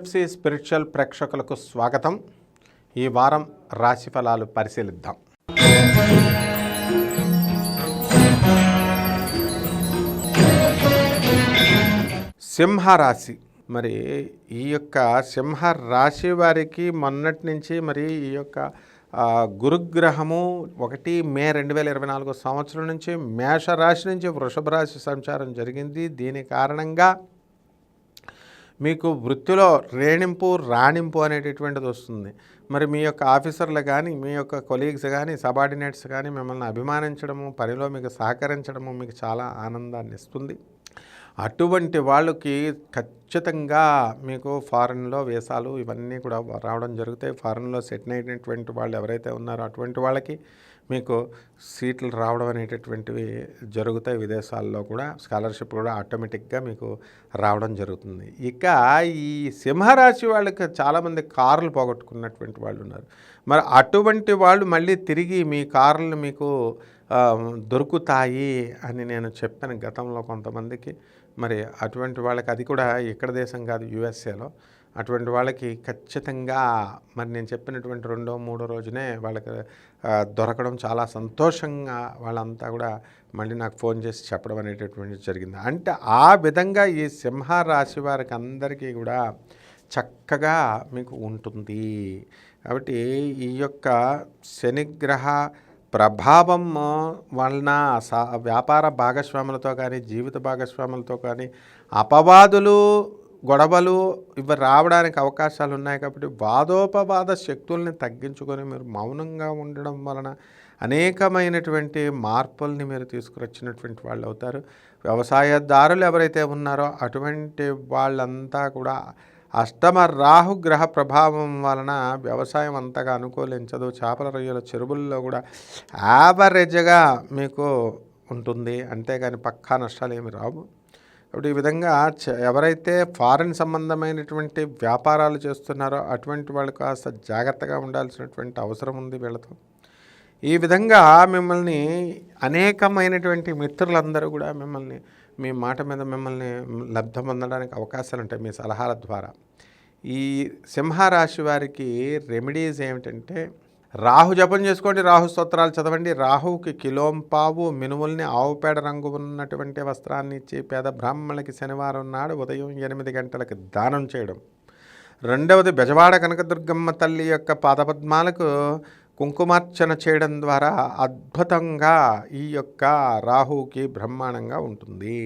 PMC spiritual ప్రేక్షకులకు స్వాగతం. ఈ వారం రాశి ఫలాలు పరిశీలిద్దాం. సింహరాశి. మరి ఈ యొక్క సింహ రాశి వారికి మొన్నటి నుంచి మరి ఈ యొక్క గురుగ్రహము ఒకటి మే రెండు వేల ఇరవై నాలుగో సంవత్సరం నుంచి మేషరాశి నుంచి వృషభ రాశి సంచారం జరిగింది. దీని కారణంగా మీకు వృత్తిలో రేణింపు రాణింపు అనేటటువంటిది వస్తుంది. మరి మీ యొక్క ఆఫీసర్లు కానీ మీ యొక్క కొలీగ్స్ కానీ సబార్డినేట్స్ కానీ మిమ్మల్ని అభిమానించడము పనిలో మీకు సహకరించడము మీకు చాలా ఆనందాన్ని ఇస్తుంది. అటువంటి వాళ్ళకి ఖచ్చితంగా మీకు ఫారెన్లో వీసాలు ఇవన్నీ కూడా రావడం జరుగుతాయి. ఫారెన్లో సెటిల్ అయినటువంటి వాళ్ళు ఎవరైతే ఉన్నారో అటువంటి వాళ్ళకి మీకు సీట్లు రావడం అనేటటువంటివి జరుగుతాయి. విదేశాల్లో కూడా స్కాలర్షిప్ కూడా ఆటోమేటిక్గా మీకు రావడం జరుగుతుంది. ఇక ఈ సింహరాశి వాళ్ళకి చాలామంది కార్లు పోగొట్టుకున్నటువంటి వాళ్ళు ఉన్నారు. మరి అటువంటి వాళ్ళు మళ్ళీ తిరిగి మీ కార్లను మీకు దొరుకుతాయి అని నేను చెప్పాను గతంలో కొంతమందికి. మరి అటువంటి వాళ్ళకి అది కూడా ఇక్కడ దేశం కాదు యుఎస్ఏలో. అటువంటి వాళ్ళకి ఖచ్చితంగా మరి నేను చెప్పినటువంటి రెండో మూడో రోజునే వాళ్ళకి దొరకడం చాలా సంతోషంగా వాళ్ళంతా కూడా మళ్ళీ నాకు ఫోన్ చేసి చెప్పడం అనేటటువంటిది జరిగింది. అంటే ఆ విధంగా ఈ సింహ రాశి వారికి అందరికీ కూడా చక్కగా మీకు ఉంటుంది. కాబట్టి ఈ యొక్క శనిగ్రహ ప్రభావం వలన సా వ్యాపార భాగస్వాములతో కానీ జీవిత భాగస్వాములతో కానీ అపవాదులు గొడవలు ఇవి రావడానికి అవకాశాలు ఉన్నాయి కాబట్టి వాదోపవాద శక్తుల్ని తగ్గించుకొని మీరు మౌనంగా ఉండడం వలన అనేకమైనటువంటి మార్పుల్ని మీరు తీసుకురొచ్చినటువంటి వాళ్ళు అవుతారు. వ్యవసాయదారులు ఎవరైతే ఉన్నారో అటువంటి వాళ్ళంతా కూడా అష్టమ రాహు గ్రహ ప్రభావం వలన వ్యవసాయం అంతగా అనుకూలించదు. చేపల రొయ్యల చెరువుల్లో కూడా యావరేజ్గా మీకు ఉంటుంది. అంతేగాని పక్కా నష్టాలు ఏమి రావు. కాబట్టి ఈ విధంగా ఎవరైతే ఫారిన్ సంబంధమైనటువంటి వ్యాపారాలు చేస్తున్నారో అటువంటి వాళ్ళు కాస్త జాగ్రత్తగా ఉండాల్సినటువంటి అవసరం ఉంది వీళ్ళతో. ఈ విధంగా మిమ్మల్ని అనేకమైనటువంటి మిత్రులందరూ కూడా మిమ్మల్ని మీ మాట మీద మిమ్మల్ని లబ్ధం పొందడానికి అవకాశాలు ఉంటాయి మీ సలహాల ద్వారా. ఈ సింహరాశి వారికి రెమెడీస్ ఏమిటంటే రాహు జపం చేసుకోండి రాహు స్తోత్రాలు చదవండి రాహుకి కిలోంపావు మినుముల్ని ఆవు పేడ రంగు ఉన్నటువంటి వస్త్రాన్ని ఇచ్చి పేద బ్రాహ్మణులకి శనివారం నాడు ఉదయం ఎనిమిది గంటలకు దానం చేయడం. రెండవది బెజవాడ కనకదుర్గమ్మ తల్లి యొక్క పాదపద్మాలకు కుంకుమార్చన చేయడం ద్వారా అద్భుతంగా ఈ యొక్క రాహుకి బ్రహ్మాండంగా ఉంటుంది.